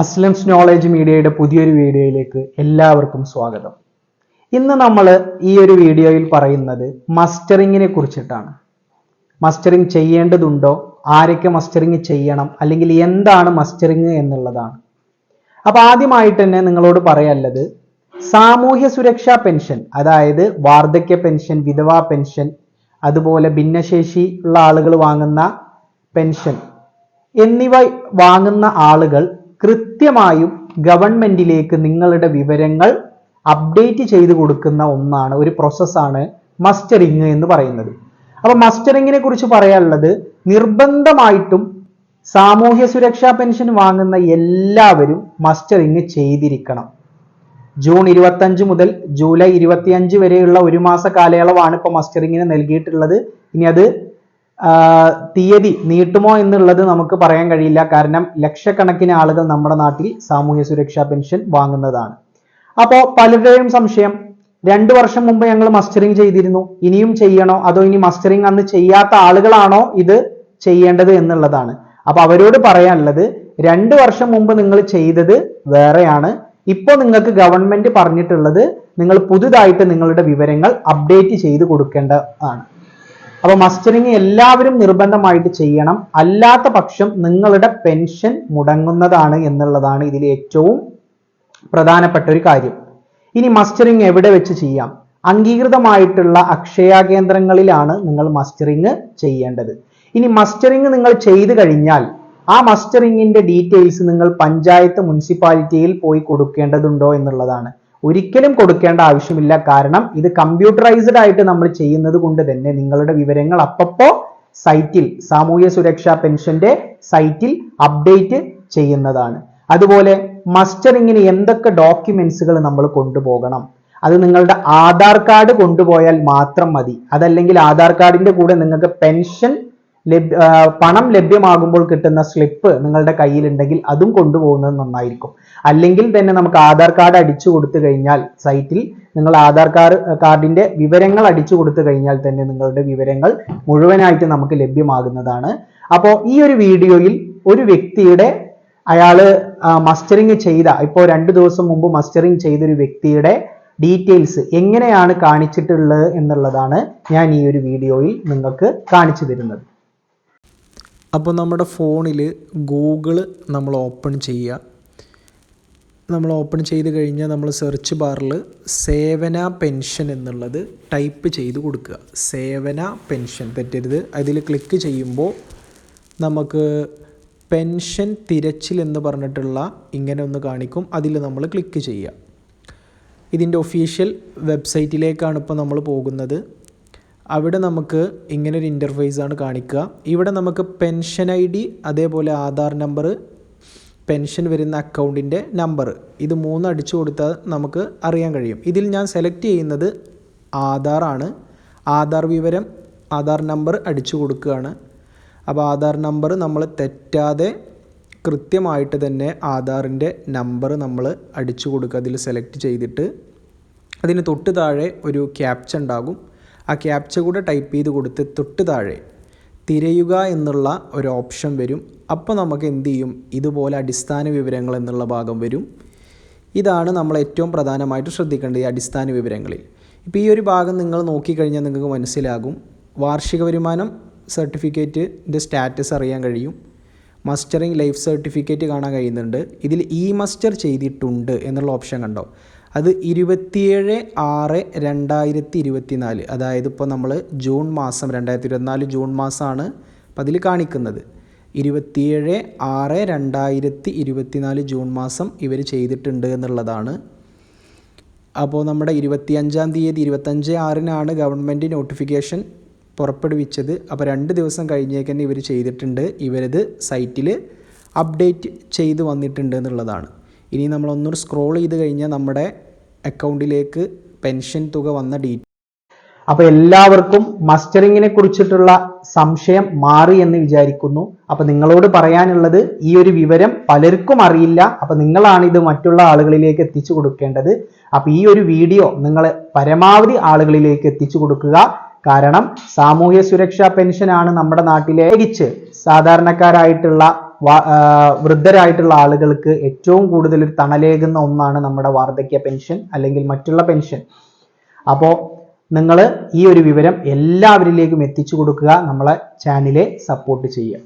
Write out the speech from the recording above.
അസ്ലംസ് knowledge മീഡിയയുടെ പുതിയൊരു വീഡിയോയിലേക്ക് എല്ലാവർക്കും സ്വാഗതം. ഇന്ന് നമ്മൾ ഈ ഒരു വീഡിയോയിൽ പറയുന്നത് മസ്റ്ററിങ്ങിനെ കുറിച്ചിട്ടാണ്. മസ്റ്ററിങ് ചെയ്യേണ്ടതുണ്ടോ? ആരൊക്കെ മസ്റ്ററിങ് ചെയ്യണം? അല്ലെങ്കിൽ എന്താണ് മസ്റ്ററിങ് എന്നുള്ളതാണ്. അപ്പൊ ആദ്യമായിട്ട് തന്നെ നിങ്ങളോട് പറയാനുള്ളത് സാമൂഹ്യ സുരക്ഷാ പെൻഷൻ അതായത് വാർദ്ധക്യ പെൻഷൻ വിധവാ പെൻഷൻ അതുപോലെ ഭിന്നശേഷി ഉള്ള ആളുകൾ വാങ്ങുന്ന പെൻഷൻ എന്നിവ വാങ്ങുന്ന ആളുകൾ കൃത്യമായും ഗവൺമെന്റിലേക്ക് നിങ്ങളുടെ വിവരങ്ങൾ അപ്ഡേറ്റ് ചെയ്ത് കൊടുക്കുന്ന ഒന്നാണ് ഒരു പ്രോസസ്സാണ് മസ്റ്ററിങ് എന്ന് പറയുന്നത്. അപ്പൊ മസ്റ്ററിങ്ങിനെ കുറിച്ച് പറയാനുള്ളത് നിർബന്ധമായിട്ടും സാമൂഹ്യ സുരക്ഷാ പെൻഷൻ വാങ്ങുന്ന എല്ലാവരും മസ്റ്ററിങ് ചെയ്തിരിക്കണം. ജൂൺ ഇരുപത്തഞ്ച് മുതൽ ജൂലൈ ഇരുപത്തിയഞ്ച് വരെയുള്ള ഒരു മാസ കാലയളവാണ് ഇപ്പോൾ മസ്റ്ററിങ്ങിന് നൽകിയിട്ടുള്ളത്. ഇനി അത് തീയതി നീട്ടുമോ എന്നുള്ളത് നമുക്ക് പറയാൻ കഴിയില്ല. കാരണം ലക്ഷക്കണക്കിന് ആളുകൾ നമ്മുടെ നാട്ടിൽ സാമൂഹ്യ സുരക്ഷാ പെൻഷൻ വാങ്ങുന്നതാണ്. അപ്പോൾ പലരുടെയും സംശയം രണ്ടു വർഷം മുമ്പ് ഞങ്ങൾ മസ്റ്ററിങ് ചെയ്തിരുന്നു. ഇനിയും ചെയ്യണോ? അതോ ഇനി മസ്റ്ററിങ് അന്ന് ചെയ്യാത്ത ആളുകളാണോ ഇത് ചെയ്യേണ്ടത് എന്നുള്ളതാണ്. അപ്പൊ അവരോട് പറയാനുള്ളത് രണ്ടു വർഷം മുമ്പ് നിങ്ങൾ ചെയ്തത് വേറെയാണ്. ഇപ്പോൾ നിങ്ങൾക്ക് ഗവൺമെന്റ് പറഞ്ഞിട്ടുള്ളത് നിങ്ങൾ പുതുതായിട്ട് നിങ്ങളുടെ വിവരങ്ങൾ അപ്ഡേറ്റ് ചെയ്ത് കൊടുക്കേണ്ടതാണ്. അപ്പൊ മസ്റ്ററിങ് എല്ലാവരും നിർബന്ധമായിട്ട് ചെയ്യണം. അല്ലാത്ത പക്ഷം നിങ്ങളുടെ പെൻഷൻ മുടങ്ങുന്നതാണ് എന്നുള്ളതാണ് ഇതിൽ ഏറ്റവും പ്രധാനപ്പെട്ട ഒരു കാര്യം. ഇനി മസ്റ്ററിങ് എവിടെ വെച്ച് ചെയ്യാം? അംഗീകൃതമായിട്ടുള്ള അക്ഷയ കേന്ദ്രങ്ങളിലാണ് നിങ്ങൾ മസ്റ്ററിങ് ചെയ്യേണ്ടത്. ഇനി മസ്റ്ററിങ് നിങ്ങൾ ചെയ്തു കഴിഞ്ഞാൽ ആ മസ്റ്ററിങ്ങിന്റെ ഡീറ്റെയിൽസ് നിങ്ങൾ പഞ്ചായത്ത് മുനിസിപ്പാലിറ്റിയിൽ പോയി കൊടുക്കേണ്ടതുണ്ടോ എന്നുള്ളതാണ്. ഒരിക്കലും കൊടുക്കേണ്ട ആവശ്യമില്ല. കാരണം ഇത് കമ്പ്യൂട്ടറൈസ്ഡ് ആയിട്ട് നമ്മൾ ചെയ്യുന്നത് കൊണ്ട് തന്നെ നിങ്ങളുടെ വിവരങ്ങൾ അപ്പപ്പോ സൈറ്റിൽ സാമൂഹ്യ സുരക്ഷാ പെൻഷന്റെ സൈറ്റിൽ അപ്ഡേറ്റ് ചെയ്യുന്നതാണ്. അതുപോലെ മസ്റ്ററിങ്ങിന് എന്തൊക്കെ ഡോക്യുമെന്റ്സുകൾ നമ്മൾ കൊണ്ടുപോകണം? അത് നിങ്ങളുടെ ആധാർ കാർഡ് കൊണ്ടുപോയാൽ മാത്രം മതി. അതല്ലെങ്കിൽ ആധാർ കാർഡിന്റെ കൂടെ നിങ്ങൾക്ക് പെൻഷൻ പണം ലഭ്യമാകുമ്പോൾ കിട്ടുന്ന സ്ലിപ്പ് നിങ്ങളുടെ കയ്യിലുണ്ടെങ്കിൽ അതും കൊണ്ടുപോകുന്നത് നന്നായിരിക്കും. അല്ലെങ്കിൽ തന്നെ നമുക്ക് ആധാർ കാർഡ് അടിച്ചു കൊടുത്തു കഴിഞ്ഞാൽ സൈറ്റിൽ നിങ്ങൾ ആധാർ കാർഡ് കാർഡിന്റെ വിവരങ്ങൾ അടിച്ചു കൊടുത്തു കഴിഞ്ഞാൽ തന്നെ നിങ്ങളുടെ വിവരങ്ങൾ മുഴുവനായിട്ട് നമുക്ക് ലഭ്യമാകുന്നതാണ്. അപ്പോൾ ഈ ഒരു വീഡിയോയിൽ ഒരു വ്യക്തിയുടെ അയാൾ മസ്റ്ററിങ് ചെയ്ത ഇപ്പോൾ രണ്ട് ദിവസം മുമ്പ് മസ്റ്ററിങ് ചെയ്ത ഒരു വ്യക്തിയുടെ ഡീറ്റെയിൽസ് എങ്ങനെയാണ് കാണിച്ചിട്ടുള്ളത് എന്നുള്ളതാണ് ഞാൻ ഈ ഒരു വീഡിയോയിൽ നിങ്ങൾക്ക് കാണിച്ചു തരുന്നത്. അപ്പോൾ നമ്മുടെ ഫോണിൽ ഗൂഗിൾ നമ്മൾ ഓപ്പൺ ചെയ്യുക. നമ്മൾ ഓപ്പൺ ചെയ്ത് കഴിഞ്ഞാൽ നമ്മൾ സെർച്ച് ബാറിൽ സേവന പെൻഷൻ എന്നുള്ളത് ടൈപ്പ് ചെയ്ത് കൊടുക്കുക. സേവന പെൻഷൻ തെറ്റരുത് അതിൽ ക്ലിക്ക് ചെയ്യുമ്പോൾ നമുക്ക് പെൻഷൻ തിരച്ചിൽ എന്ന് പറഞ്ഞിട്ടുള്ള ഇങ്ങനെ ഒന്ന് കാണിക്കും. അതിൽ നമ്മൾ ക്ലിക്ക് ചെയ്യുക. ഇതിന്റെ ഒഫീഷ്യൽ വെബ്സൈറ്റിലേക്കാണ് ഇപ്പോൾ നമ്മൾ പോകുന്നത്. അവിടെ നമുക്ക് ഇങ്ങനെ ഒരു ആണ് കാണിക്കുക. ഇവിടെ നമുക്ക് പെൻഷൻ ഐ ഡി അതേപോലെ ആധാർ നമ്പർ പെൻഷൻ വരുന്ന അക്കൗണ്ടിന്റെ നമ്പർ ഇത് മൂന്ന് അടിച്ചു കൊടുത്താൽ നമുക്ക് അറിയാൻ കഴിയും. ഇതിൽ ഞാൻ സെലക്ട് ചെയ്യുന്നത് ആധാർ ആണ്. ആധാർ വിവരം ആധാർ നമ്പർ അടിച്ചു കൊടുക്കുകയാണ്. അപ്പോൾ ആധാർ നമ്പർ നമ്മൾ തെറ്റാതെ കൃത്യമായിട്ട് തന്നെ ആധാറിന്റെ നമ്പർ നമ്മൾ അടിച്ചു കൊടുക്കുക. അതിൽ സെലക്ട് ചെയ്തിട്ട് അതിന് തൊട്ട് താഴെ ഒരു ക്യാപ്ച ഉണ്ടാകും. ആ ക്യാപ്ച കൂടെ ടൈപ്പ് ചെയ്ത് കൊടുത്ത് തൊട്ട് താഴെ തിരയുക എന്നുള്ള ഒരു ഓപ്ഷൻ വരും. അപ്പോൾ നമുക്ക് എന്ത് ചെയ്യും? ഇതുപോലെ അടിസ്ഥാന വിവരങ്ങൾ എന്നുള്ള ഭാഗം വരും. ഇതാണ് നമ്മൾ ഏറ്റവും പ്രധാനമായിട്ട് ശ്രദ്ധിക്കേണ്ടത് ഈ അടിസ്ഥാന വിവരങ്ങളിൽ. ഇപ്പോൾ ഈ ഒരു ഭാഗം നിങ്ങൾ നോക്കിക്കഴിഞ്ഞാൽ നിങ്ങൾക്ക് മനസ്സിലാകും. വാർഷിക വരുമാനം സർട്ടിഫിക്കറ്റിന്റെ സ്റ്റാറ്റസ് അറിയാൻ കഴിയും. മസ്റ്ററിങ് ലൈഫ് സർട്ടിഫിക്കറ്റ് കാണാൻ കഴിയുന്നുണ്ട്. ഇതിൽ ഇ മസ്റ്റർ ചെയ്തിട്ടുണ്ട് എന്നുള്ള ഓപ്ഷൻ കണ്ടോ? അത് ഇരുപത്തിയേഴ് ആറ് രണ്ടായിരത്തി ഇരുപത്തി നാല് അതായത് ഇപ്പോൾ നമ്മൾ ജൂൺ മാസം രണ്ടായിരത്തി ഇരുപത്തിനാല് ജൂൺ മാസമാണ് അപ്പോൾ അതിൽ കാണിക്കുന്നത്. ഇരുപത്തിയേഴ് ആറ് രണ്ടായിരത്തി ഇരുപത്തിനാല് ജൂൺ മാസം ഇവർ ചെയ്തിട്ടുണ്ട് എന്നുള്ളതാണ്. അപ്പോൾ നമ്മുടെ ഇരുപത്തിയഞ്ചാം തീയതി ഇരുപത്തഞ്ച് ആറിനാണ് ഗവൺമെന്റ് നോട്ടിഫിക്കേഷൻ. പുറപ്പെടുവിച്ചത്. അപ്പോൾ രണ്ട് ദിവസം കഴിഞ്ഞേക്ക് തന്നെ ഇവർ ചെയ്തിട്ടുണ്ട്. ഇവരത് സൈറ്റിൽ അപ്ഡേറ്റ് ചെയ്ത് വന്നിട്ടുണ്ട് എന്നുള്ളതാണ്. ഇനി നമ്മളൊന്നുകൂടി സ്ക്രോൾ ചെയ്ത് കഴിഞ്ഞാൽ നമ്മുടെ അക്കൗണ്ടിലേക്ക് പെൻഷൻ തുക വന്ന ഡീറ്റെയിൽ. അപ്പൊ എല്ലാവർക്കും മസ്റ്ററിങ്ങിനെ കുറിച്ചിട്ടുള്ള സംശയം മാറി എന്ന് വിചാരിക്കുന്നു. അപ്പൊ നിങ്ങളോട് പറയാനുള്ളത് ഈ ഒരു വിവരം പലർക്കും അറിയില്ല. അപ്പൊ നിങ്ങളാണ് ഇത് മറ്റുള്ള ആളുകളിലേക്ക് എത്തിച്ചു കൊടുക്കേണ്ടത്. അപ്പൊ ഈ ഒരു വീഡിയോ നിങ്ങൾ പരമാവധി ആളുകളിലേക്ക് എത്തിച്ചു കൊടുക്കുക. കാരണം സാമൂഹ്യ സുരക്ഷാ പെൻഷനാണ് നമ്മുടെ നാട്ടിലെ പ്രത്യേകിച്ച് സാധാരണക്കാരായിട്ടുള്ള വൃദ്ധരായിട്ടുള്ള ആളുകൾക്ക് ഏറ്റവും കൂടുതൽ ഒരു തണലേകുന്ന ഒന്നാണ് നമ്മുടെ വാർദ്ധക്യ പെൻഷൻ അല്ലെങ്കിൽ മറ്റുള്ള പെൻഷൻ. അപ്പോൾ നിങ്ങൾ ഈ ഒരു വിവരം എല്ലാവരിലേക്കും എത്തിച്ചു കൊടുക്കുക നമ്മളെ ചാനലെ സപ്പോർട്ട് ചെയ്യുക.